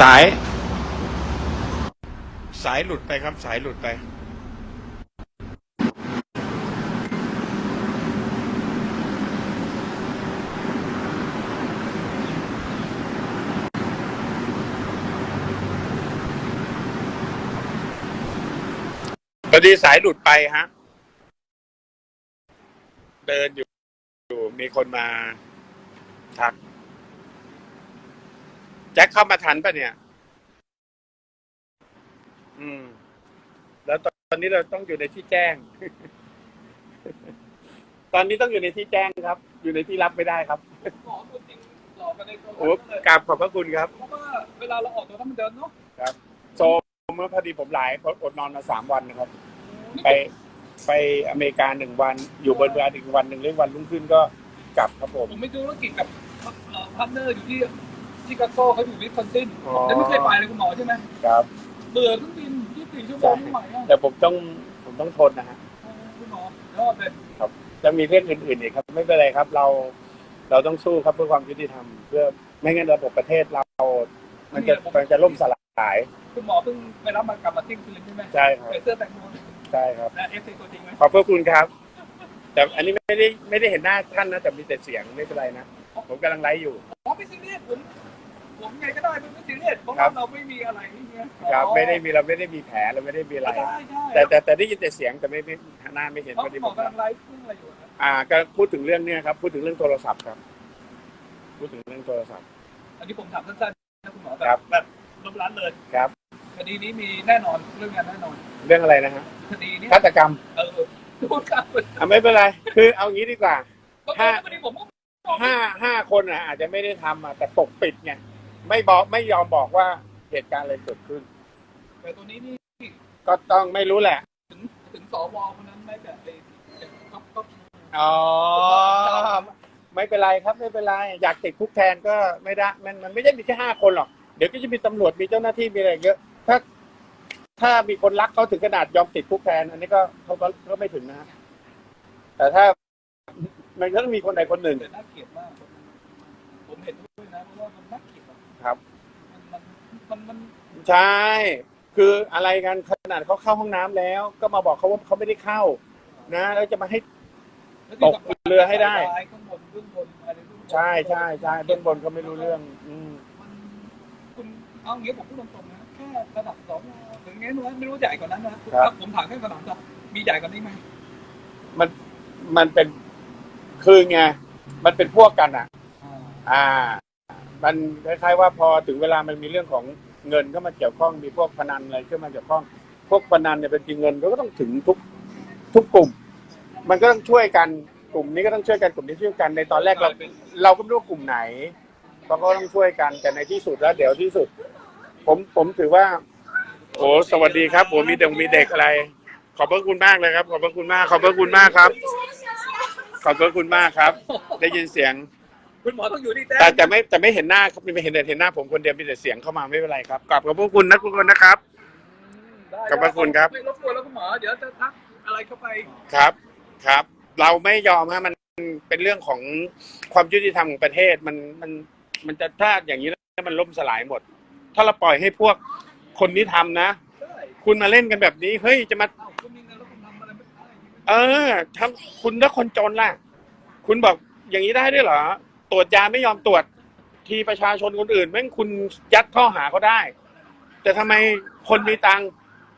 สาย สายหลุดไปครับ สายหลุดไป พอดีสายหลุดไปฮะ เดินอยู่อยู่มีคนมาทัก แจ็คเข้ามาทันปะเนี่ย อืม แล้วตอนนี้เราต้องอยู่ในที่แจ้ง ตอนนี้ต้องอยู่ในที่แจ้งครับ อยู่ในที่รับไม่ได้ครับหมอตัวจริงหลอกกันในตัวโอ้เลยกราบขอบพระคุณครับ เพราะว่าเวลาเราออกตัวต้องมันเดินเนาะโซมเมื่อพอดีผมหลายอดนอนมาสามวันนะครับ ไปไปอเมริกาหนึ่งวัน อยู่บนเรืออีกวันหนึ่งเรื่องวันรุ่งขึ้นก็กลับครับผม ผมไม่ดูธุรกิจกับพาร์ทเนอร์อยู่ที่ ชิคาโกเขาอยู่วิสคอนซินอ๋อแต่ไม่เคยไปเลยคุณหมอใช่ไหมครับ เบื่อเครื่องบิน24ชั่วโมงไม่ไหวอะแต่ผมต้องผมต้องทนนะฮะคุณหมอยอดเลยจะมีเรื่องอื่นๆอีกครับ ไม่เป็นไรครับ เราเราต้องสู้ครับเพื่อความยุติธรรมเพื่อไม่งั้นระบบประเทศเรา มันจะมันจะล่มสลายคุณหมอเพิ่งไปรับมากลับมาเที่ยงคืนใช่ไหมใช่ครับ ใส่เสื้อแตงโมใช่ครับและเอฟซีตัวจริงไหมขอบพระคุณครับ แต่อันนี้ไม่ได้ไม่ได้เห็นหน้าท่านนะ แต่มีแต่เสียงไม่เป็นไรนะ ผมกำลังไลฟ์อยู่อ๋อไม่ซีเรียสผมผมไงก็ได้ไม่ซี เรียสเพราะครัว่าบเราไม่มีอะไรนี่ไงครับอ๋อไม่ได้มีเราไม่ได้มีแผลเราไม่ได้มีอะไร ได้ได้แต่แต่แต่ได้ยินแต่เสียงแต่ไม่ไม่หน้าไม่เห็นเพราะพอคุดีณหผมมอกำลังไลฟ์เรื่องอะไรอยู่นะอ่าก็พูดถึงเรื่องเนี้ยครับ พูดถึงเรื่องโทรศัพท์ครับ พูดถึงเรื่องโทรศัพท์ อันนี้ผมถามสั้นๆนะคุณหมอแบครับบ แบบลบล้านเลยครับ คดีนี้มีแน่นอนเรื่องงานแน่นอนเรื่องอะไรนะฮะคดีนี้ฆาตกรรมเออพูดครับอะไม่เป็นไร คือเอางี้ดีกว่าถ้าคดีผมก็ห้าห้าคนอะอาจจะไม่ได้ทำอะแต่ปกปิดไง ไม่บอกไม่ยอมบอกว่าเหตุการณ์อะไรเกิดขึ้น แต่ตัวนี้นี่ก็ต้องไม่รู้แหละ ถึงถึงสวคนนั้นไม่แบบไอ้ก็ก็อ๋อ ไม่เป็นไรครับไม่เป็นไร อยากติดคุกแทนก็ไม่ได้ มันมันไม่ใช่มีแค่ห้าคนหรอก เดี๋ยวก็จะมีตำรวจมีเจ้าหน้าที่มีอะไรเยอะ ถ้า ถ้ามีคนรักเขาถึงขนาดยอมติดคุกแทน อันนี้ก็เขาก็ก็ไม่ถึงนะฮะแต่ถ้ามันก็ต้องมีคนใดคนหนึ่งเป็นน่าเกลียดมาก ผมเห็นด้วยนะเพราะว่ามันน่าเกลียดอะ ครับมันมันมันใช่ คืออะไรกันขนาดเขาเข้าห้องน้ำแล้ว ก็มาบอกเขาว่าเขาไม่ได้เข้า นะ แล้วจะมาให้ มันตกเรือให้ได้ ข้างบนเบื้องบนอะไรเบื้องบนใช่ใช่ใช่เบื้องบนเขาไม่รู้เรื่อง อืม มันคุณเอางี้ผมพูดตรงๆนะแค่ระดับสองถึงนี้นู้นไม่รู้ใหญ่กว่านั้นนะผมถามแค่คำถามจะมีใหญ่กว่านี้ไหมมันมันเป็นคือไงมันเป็นพวกกันอะ อ่า มันคล้ายๆว่าพอถึงเวลามันมีเรื่องของเงินเข้ามาเกี่ยวข้องมีพวกพนันอะไรเข้ามาเกี่ยวข้อง พวกพนันเนี่ยเป็นจริงเงินเราก็ต้องถึงทุกทุกกลุ่ม มันก็ต้องช่วยกันกลุ่มนี้ก็ต้องช่วยกันกลุ่มนี้ช่วยกันในตอนแรกเราเราก็ไม่รู้ว่ากลุ่มไหนเราก็ต้องช่วยกันแต่ในที่สุดแล้วเดี๋ยวที่สุด ผมผมถือว่า โอ้สวัสดีครับผมมีเด็กมีเด็กอะไร ขอบพระคุณมากเลยครับ ขอบพระคุณมาก ขอบพระคุณมากครับ ขอบพระคุณมากครับ ได้ยินเสียง คุณหมอต้องอยู่ที่แต่แต้แต่ไม่แต่ไม่เห็นหน้าครับไม่เห็นแต่เห็นหน้าผมคนเดียวมีแต่เสียงเข้ามาไม่เป็นไรครับกลับขอบพระคุณนะคุณคนนะครับขอบพระคุณครับ ไม่รบกวนแล้วคุณหมอ เดี๋ยวจะทักอะไรเข้าไป ครับครับ เราไม่ยอมฮะมันเป็นเรื่องของความยุติธรรมของประเทศมันมันมันจะถ้าอย่างนี้แล้วมันล่มสลายหมด ถ้าเราปล่อยให้พวกคนนี้ทำนะ ใช่คุณมาเล่นกันแบบนี้ เฮ้ยจะมา เอ้าคุณมีเงินแล้วคุณทำอะไรไม่ได้ เออทำคุณถ้าคนจนล่ะ คุณบอกอย่างนี้ได้ด้วยเหรอต รวจยาไม่ยอมตรวจ ทีประชาชนคนอื่นแม่งคุณยัดข้อหาเขาได้ แต่ทำไมคนมีตังค์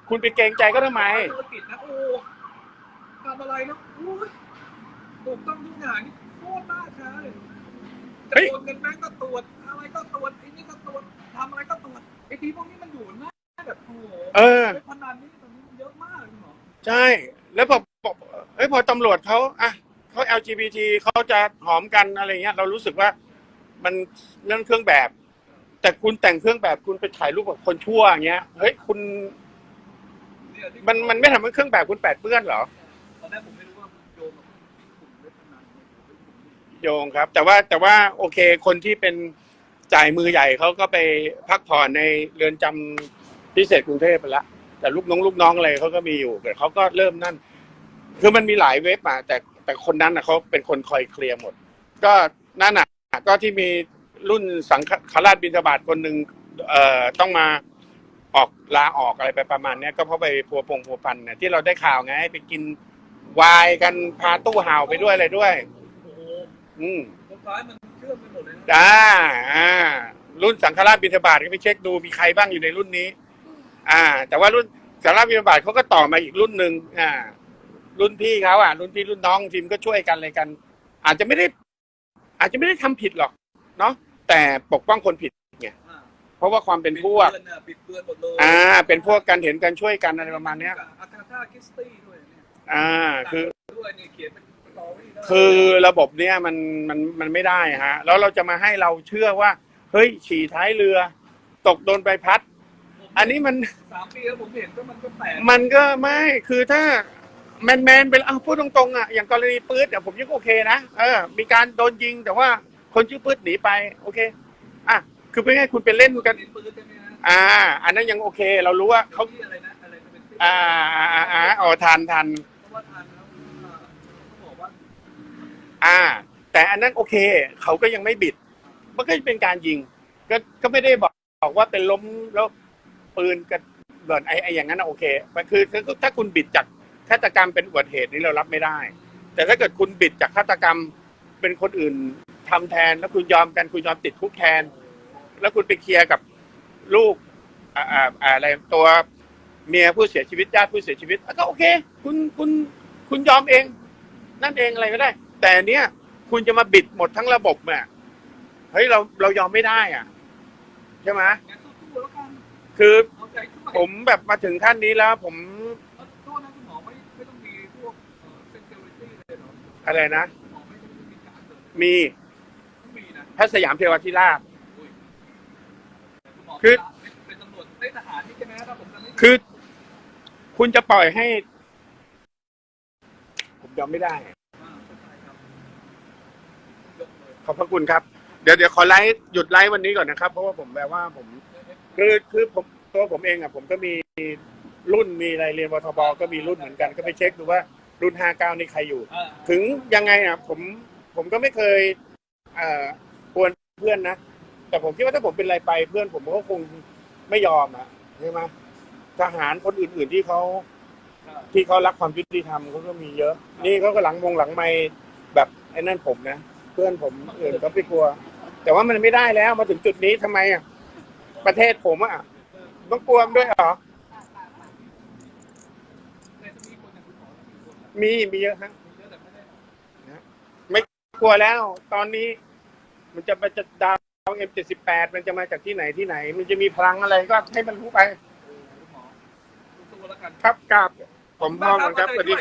คุณไปเกรงใจก็ทำไม ธุรกิจนะโอ้ทำอะไรนะโอ้ยถูกต้องทุกอย่างนี่โคตรน่าใช้เฮ้จะยโอนเงินแบงก์ก็ตรวจอะไรก็ตรวจไอ้นี่ก็ตรวจทำอะไรก็ตรวจไอ้ทีพวกนี้มันอยู่หน้าแบบโอ้โหเออไพนันนี่ตอนนี้มันเยอะมากเลยคุณหมอใช่ แล้วพอพอเฮ้ยพอตำรวจเขาอะ เขา LGBT เขาจะหอมกันอะไรเงี้ย เรารู้สึกว่ามันเรื่องเครื่องแบบ แต่คุณแต่งเครื่องแบบคุณไปถ่ายรูปกับคนชั่วอย่างเงี้ยเฮ้ยคุณ มันมันไม่ทำให้เครื่องแบบคุณแปดเปื้อนเหรอตอนแรกผมไม่รู้ว่าโยงกับกลุ่มเว็บพนันโยงครับ แต่ว่าแต่ว่าโอเคคนที่เป็นจ่ายมือใหญ่เขาก็ไปพักผ่อนในเรือนจำพิเศษกรุงเทพไปละแต่ลูกน้องลูกน้องอะไรเขาก็มีอยู่แต่เขาก็เริ่มนั่น คือมันมีหลายเว็บมาแต่ แต่คนนั้นนะเขาเป็นคนคอยเคลียร์หมด ก็นั่นน่ะก็ที่มีรุ่นสังฆราชบินทบาทคนหนึ่งเอ่อต้องมาออกลาออกอะไรไปประมาณเนี้ยก็เพราะไปพัวพงพัวพันเนี่ยที่เราได้ข่าวไงไปกินวายกันพาตู้ห่าวไปด้วยอะไรด้วย โอ้โหอืม คนร้ายมันเชื่อมไปหมดเลยนะจ้าอ่า รุ่นสังฆราชบิณฑบาตก็ไปเช็คดูมีใครบ้างอยู่ในรุ่นนี้ อ่า แต่ว่ารุ่นสังฆราชบิณฑบาตเขาก็ต่อมาอีกรุ่นหนึ่งอ่า รุ่นพี่เขาอะรุ่นพี่รุ่นน้องทีมก็ช่วยกันอะไรกัน อาจจะไม่ได้ อาจจะไม่ได้ทำผิดหรอก เนาะแต่ปกป้องคนผิดไงอ่าเพราะว่าความเป็นพวกบิดเบือนน่ะบิดเบือนหมดเลยอ่า เป็นพวกกันเห็นกันช่วยกันอะไรประมาณเนี้ย อาคาธาคริสตี้ด้วยเนี่ยอ่า คือ ด้วยนี่เขียนเป็นสตอรี่ได้คือระบบเนี้ยมันมันมันไม่ได้ฮะ แล้วเราจะมาให้เราเชื่อว่า เฮ้ยฉี่ท้ายเรือ ตกโดนใบพัดอันนี้มัน สามปีแล้วผมเห็นก็มันก็แปลกมันก็ไม่คือถ้า แมนแมนๆเป็นเอาพูดตรงๆอะอย่างกรณีปื๊ดเนี่ยผมยังโอเคนะเออมีการโดนยิงแต่ว่าคนชื่อปื๊ดหนีไป โอเค อะคือเป็นไงคุณไปเล่นกัน ปืนใช่ไหมฮะอ่า อันนั้นยังโอเค เรารู้ว่าเขาที่อะไรนะอะไรนะเป็นอ่าอ่าอ่าอ่าอ๋อทันทัน เพราะว่าทานแล้วอ่าเขาบอกว่าอ่า แต่อันนั้นโอเค เขาก็ยังไม่บิด มันก็เป็นการยิง ก็ก็ไม่ได้บอกบอกว่าเป็นล้มแล้วปืนกับเบิร์นไอ้ไอ้อย่างนั้นนะโอเคมันคือคือถ้าคุณบิดจาก ฆาตกรรมเป็นอุบัติเหตุนี้เรารับไม่ได้ แต่ถ้าเกิดคุณบิดจากฆาตกรรมเป็นคนอื่นทำแทน แล้วคุณยอมกันคุณยอมติดคุกแทน แล้วคุณไปเคลียร์กับลูกอ่าอ่าอ่าอะไรตัวเมียผู้เสียชีวิตญาติผู้เสียชีวิตอะก็โอเค คุณคุณคุณยอมเอง นั่นเองอะไรก็ได้ แต่อันเนี้ยคุณจะมาบิดหมดทั้งระบบเนี่ยเฮ้ยเราเรายอมไม่ได้อะ ใช่ไหมงั้นสู้ๆแล้วกันคือเอาใจช่วยผมแบบมาถึงขั้นนี้แล้ว ผม อะไรนะ มีเปิดมีต้องมีนะพระสยามเทวทิราชคือเป็นตำรวจเป็นทหารนี่ใช่ไหมถ้าผมคือ คุณจะปล่อยให้ ผมยอมไม่ได้อ่าเข้าใจครับยกเลยขอบพระคุณครับ เดี๋ยวเดี๋ยวขอไลฟ์หยุดไลฟ์วันนี้ก่อนนะครับ เพราะว่าผมแบบว่าผม คือคือผมตัวผมเองอะ ผมก็มีรุ่นมีอะไรเรียนวทบก็มีรุ่นเหมือนกัน ก็ไปเช็คดูว่า รุ่นห้าเก้านี่ใครอยู่อ่าถึงยังไงอะผมผมก็ไม่เคยเอ่อควรเพื่อนนะ แต่ผมคิดว่าถ้าผมเป็นอะไรไปเพื่อนผมก็คงไม่ยอมอะใช่ไหมทหารคนอื่น ๆที่เขาอ่าที่เขารักความยุติธรรมเขาก็มีเยอะ นี่เขาก็หลังมงหลังไม่แบบไอ้นั่นผมนะเพื่อนผมอื่นก็ไม่กลัว แต่ว่ามันไม่ได้แล้วมาถึงจุดนี้ทำไมอะประเทศผมอะต้องกลัวมันด้วยเหรอ แต่จะมีคนอย่างคุณหมอ มีมีเยอะฮะไม่กลัวแล้ว ตอนนี้มันจะมาจะดาวเอ็มเจ็ดสิบแปดมันจะมาจากที่ไหนที่ไหน มันจะมีพลังอะไรก็ให้มันรู้ไปคุณหมอสู้ๆแล้วกันครับกราบผมพ่อมครับสวัสดี